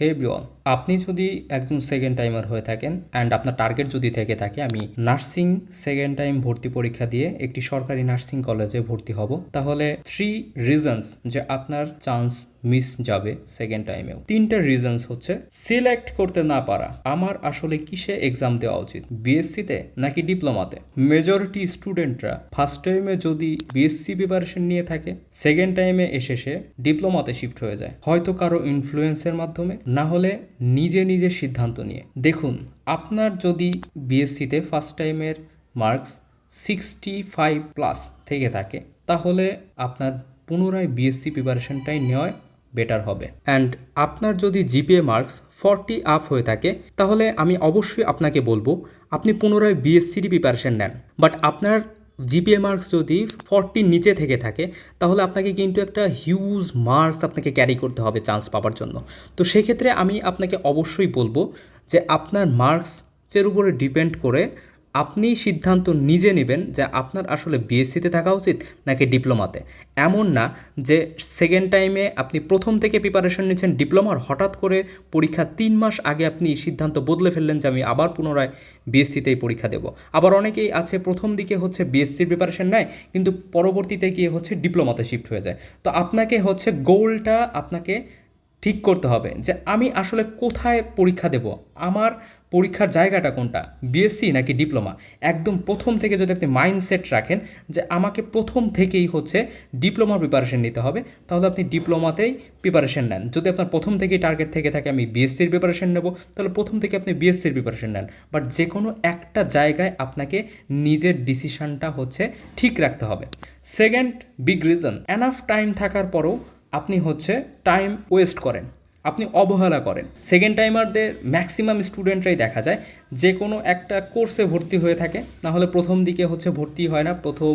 হে everyone, আপনি যদি একজন সেকেন্ড টাইমার হয়ে থাকেন অ্যান্ড আপনার টার্গেট যদি থেকে থাকে, আমি নার্সিং সেকেন্ড টাইম ভর্তি পরীক্ষা দিয়ে একটি সরকারি নার্সিং কলেজে ভর্তি হব। তাহলে থ্রি রিজনস যে আপনার চান্স মিস যাবে সেকেন্ড টাইমেও তিনটা রিজনস হচ্ছে সিলেক্ট করতে না পারা। আমার আসলে কিসে এক্সাম দেওয়া উচিত? বিএসসিতে নাকি ডিপ্লোমাতে মেজরিটি স্টুডেন্টরা ফার্স্ট টাইমে যদি বিএসসি প্রিপারেশন নিয়ে থাকে সেকেন্ড টাইমে এসে সে ডিপ্লোমাতে শিফট হয়ে যায়। হয়তো কারও ইনফ্লুয়েন্সের মাধ্যমে না হলে নিজে নিজে সিদ্ধান্ত নিয়ে। দেখুন, আপনার যদি বিএসসিতে ফার্স্ট টাইমের মার্কস সিক্সটি ফাইভ প্লাস থেকে থাকে, তাহলে আপনার পুনরায় বিএসসি প্রিপারেশনটাই নেওয়ায় বেটার হবে। অ্যান্ড আপনার যদি জিপিএ মার্কস ফর্টি আপ হয়ে থাকে, তাহলে আমি অবশ্যই আপনাকে বলব, আপনি পুনরায় বিএসসির প্রিপারেশন নেন। বাট আপনার জিপিএ মার্কস যদি ফর্টির নিচে থেকে থাকে, তাহলে আপনাকে কিন্তু একটা হিউজ মার্কস আপনাকে ক্যারি করতে হবে চান্স পাওয়ার জন্য। তো সেক্ষেত্রে আমি আপনাকে অবশ্যই বলব যে আপনার মার্কসের উপরে ডিপেন্ড করে আপনি সিদ্ধান্ত নিজে নেবেন যে আপনার আসলে বিএসসিতে থাকা উচিত নাকি ডিপ্লোমাতে। এমন না যে সেকেন্ড টাইমে আপনি প্রথম থেকে প্রিপারেশন নিচ্ছেন ডিপ্লোমার, হঠাৎ করে পরীক্ষা তিন মাস আগে আপনি সিদ্ধান্ত বদলে ফেললেন যে আমি আবার পুনরায় বিএসসিতেই পরীক্ষা দেব। আবার অনেকেই আছে প্রথম দিকে হচ্ছে বিএসসির প্রিপারেশন নেয়, কিন্তু পরবর্তীতে গিয়ে হচ্ছে ডিপ্লোমাতে শিফট হয়ে যায়। তো আপনাকে হচ্ছে গোলটা আপনাকে ঠিক করতে হবে যে আমি আসলে কোথায় পরীক্ষা দেব? আমার পরীক্ষার জায়গাটা কোনটা? বিএসসি নাকি ডিপ্লোমা একদম প্রথম থেকে যদি আপনি মাইন্ডসেট রাখেন যে আমাকে প্রথম থেকেই হচ্ছে ডিপ্লোমা প্রিপারেশন নিতে হবে, তাহলে আপনি ডিপ্লোমাতেই প্রিপারেশন নেন। যদি আপনার প্রথম থেকেই টার্গেট থেকে থাকে, আমি বিএসসির প্রিপারেশন নেব, তাহলে প্রথম থেকে আপনি বিএসসির প্রিপারেশন নেন। বাট যে কোনো একটা জায়গায় আপনাকে নিজের ডিসিশনটা হচ্ছে ঠিক রাখতে হবে। Second big reason enough time থাকার পরও আপনি হচ্ছে টাইম ওয়েস্ট করেন, আপনি অবহেলা করেন। সেকেন্ড টাইমারদের ম্যাক্সিমাম স্টুডেন্টরাই দেখা যায়, যে কোনো একটা কোর্সে ভর্তি হয়ে থাকে না হলে প্রথম দিকে হচ্ছে ভর্তি হয় না, প্রথম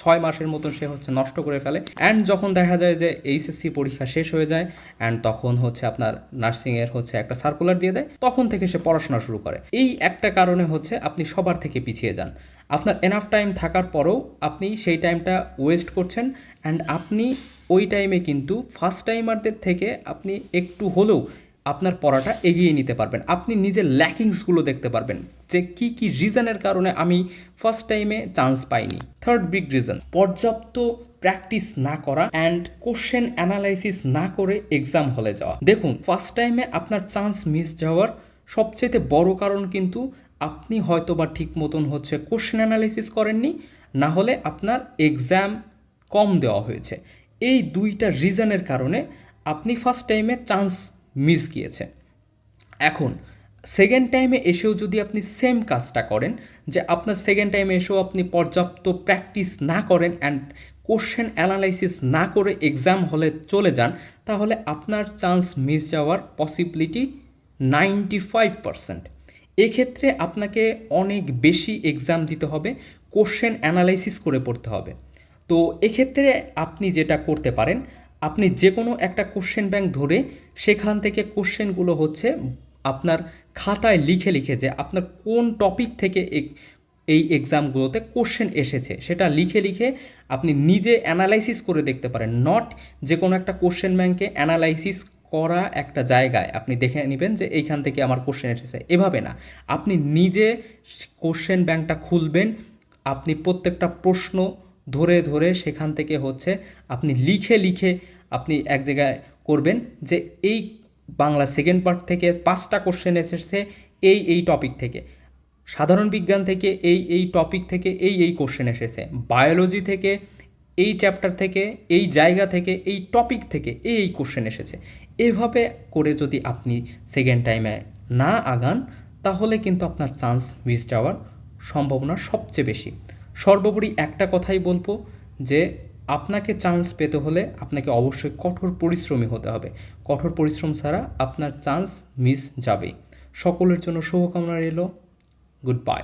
ছয় মাসের মতন সে হচ্ছে নষ্ট করে ফেলে। অ্যান্ড যখন দেখা যায় যে এইচএসসি পরীক্ষা শেষ হয়ে যায় অ্যান্ড তখন হচ্ছে আপনার নার্সিংয়ের হচ্ছে একটা সার্কুলার দিয়ে দেয়, তখন থেকে সে পড়াশোনা শুরু করে। এই একটা কারণে হচ্ছে আপনি সবার থেকে পিছিয়ে যান। আপনার এনাফ টাইম থাকার পরেও আপনি সেই টাইমটা ওয়েস্ট করছেন অ্যান্ড আপনি ওই টাইমে কিন্তু ফার্স্ট টাইমারদের থেকে আপনি একটু হলেও আপনার পড়াটা এগিয়ে নিতে পারবেন। আপনি নিজের ল্যাকিংসগুলো দেখতে পারবেন যে কি কি রিজনের কারণে আমি ফার্স্ট টাইমে চান্স পাইনি। থার্ড বিগ রিজন পর্যাপ্ত প্র্যাকটিস না করা অ্যান্ড কোশ্চেন অ্যানালাইসিস না করে এক্সাম হলে যাওয়া। দেখুন ফার্স্ট টাইমে আপনার চান্স মিস যাওয়ার সবচেয়ে বড় কারণ কিন্তু আপনি হয়তো বা ঠিক মতন হচ্ছে কোশ্চেন অ্যানালাইসিস করেননি, না হলে আপনার এক্সাম কম দেওয়া হয়েছে। এই দুইটা রিজনের কারণে আপনি ফার্স্ট টাইমে চান্স মিস গিয়েছে এখন সেকেন্ড টাইমে এসেও যদি আপনি সেম কাজটা করেন, যে আপনার সেকেন্ড টাইমে এসেও আপনি পর্যাপ্ত প্র্যাকটিস না করেন অ্যান্ড কোশ্চেন অ্যানালাইসিস না করে এক্সাম হলে চলে যান, তাহলে আপনার চান্স মিস যাওয়ার পসিবিলিটি নাইনটি ফাইভ পারসেন্ট এক্ষেত্রে আপনাকে অনেক বেশি এক্সাম দিতে হবে কোশ্চেন অ্যানালাইসিস করে পড়তে হবে। তো এক্ষেত্রে আপনি যেটা করতে পারেন, আপনি যে কোনো একটা কোশ্চেন ব্যাংক ধরে সেখান থেকে কোশ্চেনগুলো হচ্ছে আপনার খাতায় লিখে লিখে যে আপনার কোন টপিক থেকে এই এক্সামগুলোতে কোশ্চেন এসেছে, সেটা লিখে লিখে আপনি নিজে অ্যানালাইসিস করে দেখতে পারেন। নট যে কোনো একটা কোশ্চেন ব্যাংকে অ্যানালাইসিস করা একটা জায়গায় আপনি দেখে নেবেন যে এইখান থেকে আমার কোশ্চেন এসেছে। এভাবে না, আপনি নিজে কোশ্চেন ব্যাংকটা খুলবেন, আপনি প্রত্যেকটা প্রশ্ন ধরে ধরে সেখান থেকে হচ্ছে আপনি লিখে লিখে আপনি এক জায়গায় করবেন যে এই বাংলা সেকেন্ড পার্ট থেকে পাঁচটা কোশ্চেন এসেছে এই এই টপিক থেকে। সাধারণ বিজ্ঞান থেকে এই এই টপিক থেকে এই এই কোশ্চেন এসেছে। বায়োলজি থেকে এই চ্যাপ্টার থেকে এই জায়গা থেকে এই টপিক থেকে এই এই কোশ্চেন এসেছে। এভাবে করে যদি আপনি সেকেন্ড টাইমে না আগান, তাহলে কিন্তু আপনার চান্স মিস যাওয়ার সম্ভাবনা সবচেয়ে বেশি। সর্বোপরি একটা কথাই বলব যে আপনাকে চান্স পেতে হলে আপনাকে অবশ্যই কঠোর পরিশ্রমী হতে হবে। কঠোর পরিশ্রম ছাড়া আপনার চান্স মিস যাবে সকলের জন্য শুভকামনা রইল। Good bye